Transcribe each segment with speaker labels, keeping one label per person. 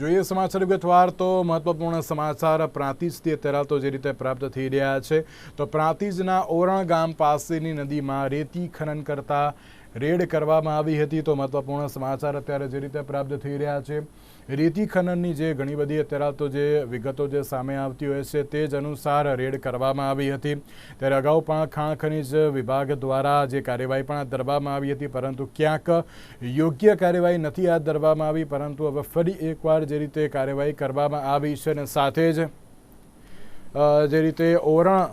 Speaker 1: જોઈએ સમાચાર વિગતવાર તો મહત્વપૂર્ણ સમાચાર પ્રાંતિજથી અત્યારે તો જે રીતે પ્રાપ્ત થઈ રહ્યા છે. તો પ્રાંતિજના ઓરણ ગામ પાસેની નદીમાં રેતી ખનન કરતા રેડ કરવામાં આવી હતી તો મહત્વપૂર્ણ સમાચાર અત્યારે જે રીતે પ્રાપ્ત થઈ રહ્યા છે, રેતી ખનનની જે ઘણી બધી અત્યારે તો જે વિગતો જે સામે આવતી હોય છે તે જ અનુસાર રેડ કરવામાં આવી હતી. ત્યારે અગાઉ પણ ખાણ ખનિજ વિભાગ દ્વારા જે કાર્યવાહી પણ હાથ ધરવામાં આવી હતી, પરંતુ ક્યાંક યોગ્ય કાર્યવાહી નથી હાથ ધરવામાં આવી, પરંતુ હવે ફરી એકવાર જે રીતે કાર્યવાહી કરવામાં આવી છે અને સાથે જ જે રીતે ઓરણ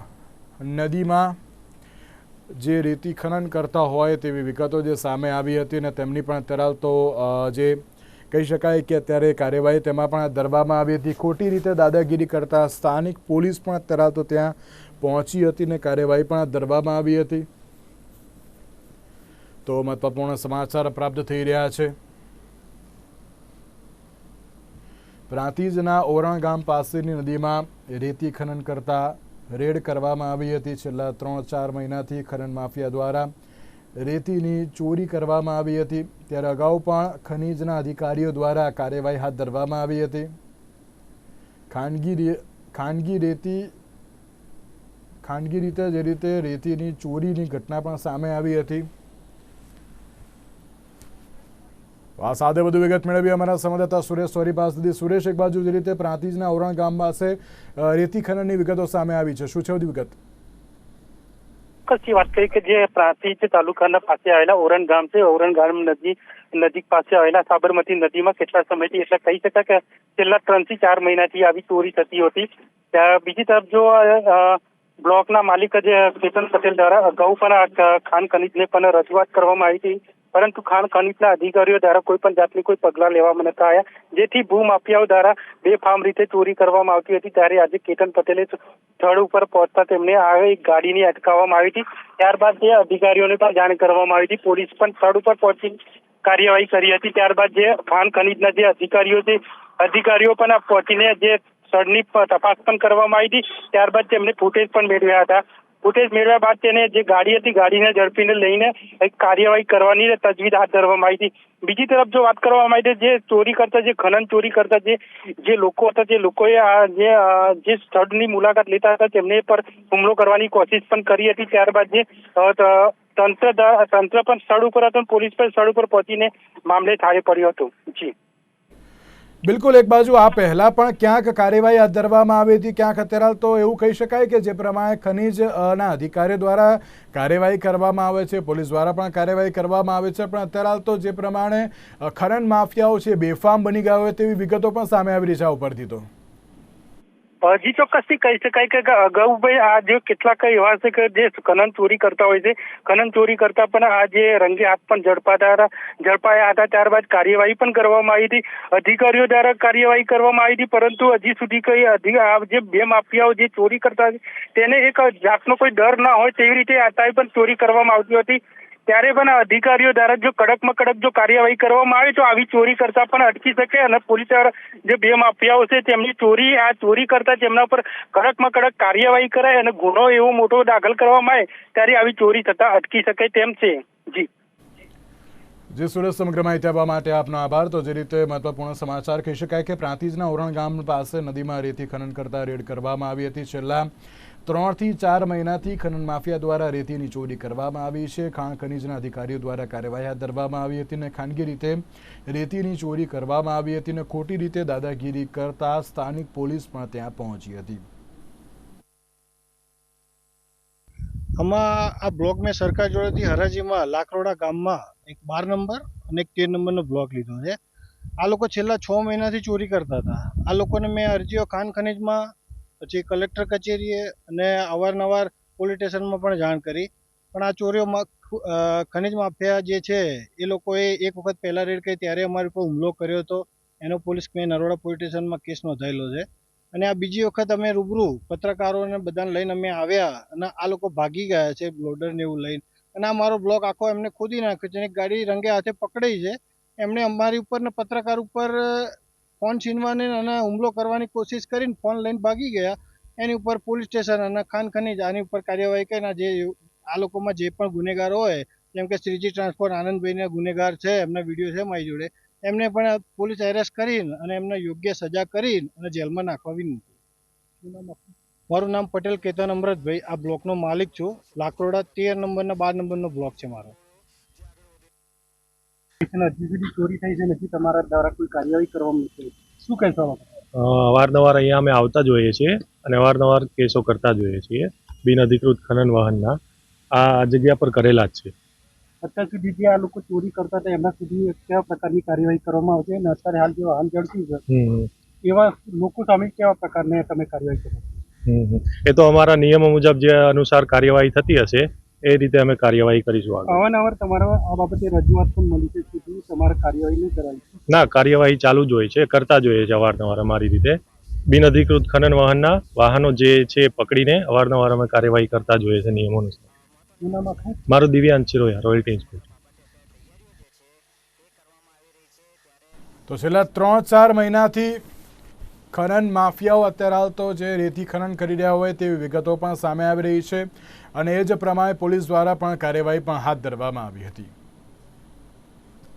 Speaker 1: નદીમાં જે રેતી ખનન કરતા હોય તેવી વિગતો જે સામે આવી હતી અને તેમની પણ અત્યારે તો જે કહી શકાય કે અત્યારે કાર્યવાહી તેમાં પણ હાથ આવી હતી. ખોટી રીતે દાદાગીરી કરતા સ્થાનિક પોલીસ પણ અત્યારે તો ત્યાં પહોંચી હતી ને કાર્યવાહી પણ હાથ આવી હતી. તો મહત્વપૂર્ણ સમાચાર પ્રાપ્ત થઈ રહ્યા છે. પ્રાંતિજના ઓરણ ગામ પાસેની નદીમાં રેતી ખનન કરતા રેડ કરવામાં આવી હતી. છેલ્લા ત્રણ ચાર મહિનાથી ખનન માફિયા દ્વારા રેતીની ચોરી કરવામાં આવી હતી. ત્યારે અગાઉ પણ ખનીજના અધિકારીઓ દ્વારા કાર્યવાહી હાથ ધરવામાં આવી હતી. ખાનગી ખાનગી રેતી, ખાનગી રીતે જે રીતે રેતીની ચોરીની ઘટના પણ સામે આવી હતી. આ સાથે વધુ વિગત મેળવી અમારા સંવાદદાતા સુરેશ સોરી સુરેશ, એક બાજુ જે રીતે પ્રાંતિજના ઓરણ પાસે રેતી ખનનની વિગતો સામે આવી છે. શું છે વધુ વિગત?
Speaker 2: વાત કરી કે જે પ્રાંતિજ તાલુકાના પાસે આવેલા ઓરણ ગામ છે, ઓરણ ગામ નદી, નજીક પાસે આવેલા સાબરમતી નદીમાં કેટલા સમયથી એટલે કહી શકાય કે છેલ્લા ત્રણથી ચાર મહિનાથી આવી ચોરી થતી હતી. બીજી તરફ જો બ્લોકના માલિક જે કેતન પટેલ દ્વારા અગાઉ પણ આ ખાન ખનીજને પણ રજૂઆત કરવામાં આવી હતી. પરંતુ ખાણ ખનીજના અધિકારીઓ દ્વારા કોઈ પણ જાતની કોઈ પગલાં લેવામાં નતા આવ્યા. જેથી ભૂમાફિયાઓ દ્વારા બેફામ રીતે ચોરી કરવામાં આવતી હતી. ત્યારે આજે કેતન પટેલે સ્થળ ઉપર પહોંચતા તેમને આ એક ગાડીને અટકાવવામાં આવી હતી. ત્યારબાદ તે અધિકારીઓને પણ જાણ કરવામાં આવી હતી. પોલીસ પણ સ્થળ ઉપર પહોંચી કાર્યવાહી કરી હતી. ત્યારબાદ જે ખાણ ખનીજના જે અધિકારીઓ છે, અધિકારીઓ પણ પહોંચીને જે સ્થળની તપાસ પણ કરવામાં આવી હતી. ત્યારબાદ તેમને ફૂટેજ પણ મેળવ્યા હતા. ફૂટેજ મેળવ્યા બાદ તેને જે ગાડી હતી, ગાડીને ઝડપીને લઈને એક કાર્યવાહી કરવાની તજવીજ હાથ ધરવામાં આવી હતી. બીજી તરફ જો વાત કરવામાં આવી જે ચોરી કરતા, જે ખનન ચોરી કરતા, જે જે લોકો હતા, જે લોકોએ આ, જે જે સ્થળની મુલાકાત લેતા હતા, તેમને પર હુમલો કરવાની કોશિશ પણ કરી હતી. ત્યારબાદ જે તંત્ર તંત્ર પણ સ્થળ ઉપર હતું પોલીસ પણ સ્થળ ઉપર પહોંચીને મામલે થાળે પડ્યો હતો. જી.
Speaker 1: બિલકુલ, એક બાજુ આ પહેલા પણ ક્યાંક કાર્યવાહી હાથ ધરવામાં આવી હતી, ક્યાંક અત્યારે તો એવું કહી શકાય કે જે પ્રમાણે ખનીજના અધિકારીઓ દ્વારા કાર્યવાહી કરવામાં આવે છે, પોલીસ દ્વારા પણ કાર્યવાહી કરવામાં આવે છે, પણ અત્યારે તો જે પ્રમાણે ખનન માફિયાઓ છે, બેફામ બની ગયા હોય તેવી વિગતો પણ સામે આવી રહી છે આ ઉપરથી તો.
Speaker 2: હજી ચોક્કસથી કહી શકાય કે અગાઉ ભાઈ આ જે કેટલાક એવા છે કે જે ખનન ચોરી કરતા હોય છે. ખનન ચોરી કરતા પણ આ જે રંગે હાથ પણ ઝડપાતા હતા. ઝડપાયા હતા, ત્યારબાદ કાર્યવાહી પણ કરવામાં આવી હતી. અધિકારીઓ દ્વારા કાર્યવાહી કરવામાં આવી હતી, પરંતુ હજી સુધી કઈ આ જે બે માફિયાઓ જે ચોરી કરતા તેને એક જાતનો કોઈ ડર ના હોય તેવી રીતે આતાએ પણ ચોરી કરવામાં આવતી હતી. ત્યારે પણ અધિકારીઓ દ્વારા જો કડકમાં કડક જો કાર્યવાહી કરવામાં આવે, તો આવી ચોરી કરતા પણ અટકી શકે અને પોલીસ જે બે માફિયાઓ છે, તેમની ચોરી, આ ચોરી કરતા તેમના પર કડકમાં કડક કાર્યવાહી કરાય અને ગુનો એવો મોટો દાખલ કરવામાં આવે, ત્યારે આવી ચોરી થતા અટકી શકે તેમ છે. જી.
Speaker 1: જે સુરત સમગ્ર માહિતી આપવા માટે આપનો આભાર. તો જે રીતે મહત્વપૂર્ણ સમાચાર કહી શકાય કે પ્રાંતિજના ઓરણ ગામ પાસે નદીમાં રેતી ખનન કરતા રેડ કરવામાં આવી હતી. છેલ્લા ત્રણથી ચાર મહિનાથી ખનન માફિયા દ્વારા રેતીની ચોરી કરવામાં આવી છે. ખાણ ખનીજના અધિકારીઓ દ્વારા કાર્યવાહી હાથ ધરવામાં આવી હતી અને ખાનગી રીતે રેતીની ચોરી કરવામાં આવી હતી અને ખોટી રીતે દાદાગીરી કરતા સ્થાનિક પોલીસ પણ ત્યાં પહોંચી હતી.
Speaker 3: આમાં આ બ્લોક મેં સરકાર જોડેથી હરાજીમાં લાકરોડા ગામમાં એક બાર નંબર અને એક તેર નંબરનો બ્લોક લીધો છે. આ લોકો છેલ્લા છ મહિનાથી ચોરી કરતા હતા. આ લોકોને મેં અરજીઓ ખાન ખનીજમાં, પછી કલેક્ટર કચેરીએ અને અવારનવાર પોલીસ સ્ટેશનમાં પણ જાણ કરી. પણ આ ચોરીઓમાં ખનિજ માફિયા જે છે, એ લોકોએ એક વખત પહેલાં રેડ કરી, ત્યારે અમારી ઉપર હુમલો કર્યો હતો. એનો પોલીસ મેં નરોડા પોલીસ સ્ટેશનમાં કેસ નોંધાયેલો છે. અને આ બીજી વખત અમે રૂબરૂ પત્રકારોને બધાને લઈને અમે આવ્યા અને આ લોકો ભાગી ગયા છે બ્લોડરને એવું લઈને. અને આ મારો બ્લોક આખો એમને ખોદી નાખ્યો છે અને ગાડી રંગે હાથે પકડાઈ છે. એમણે અમારી ઉપર ને પત્રકાર ઉપર ફોન છીનવાની અને હુમલો કરવાની કોશિશ કરીને ફોન લઈને ભાગી ગયા. એની ઉપર પોલીસ સ્ટેશન અને ખાન ખનીજ આની ઉપર કાર્યવાહી કરીને જે આ લોકોમાં જે પણ ગુનેગાર હોય, જેમ કે શ્રીજી ટ્રાન્સપોર્ટ આનંદભાઈના ગુનેગાર છે, એમના વીડિયો છે મારી જોડે, એમને પણ પોલીસ એરેસ્ટ કરીને અને એમને યોગ્ય સજા કરીને અને જેલમાં નાખવા વિનંતી. મારું નામ પટેલ કેતન અમરતભાઈ. આ બ્લોકનો માલિક છું. લાકરોડા તેર નંબરના બાર નંબરનો બ્લોક છે મારો.
Speaker 4: હજી સુધી ચોરી થઈ છે નથી તમારા દ્વારા કોઈ કાર્યવાહી કરવામાં નથી શું કહેશો આ
Speaker 5: અવારનવાર અહીંયા અમે આવતા જ હોઈએ છીએ અને અવારનવાર કેસો કરતા જોઈએ છીએ બિન અધિકૃત ખનન વાહનના. આ જગ્યા પર કરેલા જ છે.
Speaker 4: અત્યાર સુધી જે આ લોકો ચોરી કરતા હતા એમના સુધી કેવા પ્રકારની કાર્યવાહી કરવામાં આવશે? અને અત્યારે હાલ જે વાહન જડતી છે એવા લોકો સામે કેવા પ્રકારની તમે કાર્યવાહી કરો.
Speaker 5: એ તો અમારા નિયમો મુજબ જે અનુસાર કાર્યવાહી થતી હશે એ રીતે અમે કાર્યવાહી કરીશું આગળ.
Speaker 4: અવારનવાર તમારા આ બાબતે રજૂઆત પણ મળી છે તમારે કાર્યવાહી નહીં કરાવી
Speaker 5: ના કાર્યવાહી ચાલુ જ હોય છે કરતા જ હોઈએ છે અવારનવાર અમારી રીતે. બિનઅધિકૃત ખનન વાહનના વાહનો જે છે પકડીને અવારનવાર અમે કાર્યવાહી કરતા જ હોઈએ છીએ નિયમો અનુસાર. મારું દિવ્યાંશ ચિરોયા રોયલ્ટી ઇન્સ્પેક્ટર.
Speaker 1: તો છેલ્લા ત્રણ ચાર મહિનાથી ખનન માફિયાઓ અત્યારે હાલ તો જે રેતી ખનન કરી રહ્યા હોય તેવી વિગતો પણ સામે આવી રહી છે અને એ જ પ્રમાણે પોલીસ દ્વારા પણ કાર્યવાહી પણ હાથ ધરવામાં આવી હતી.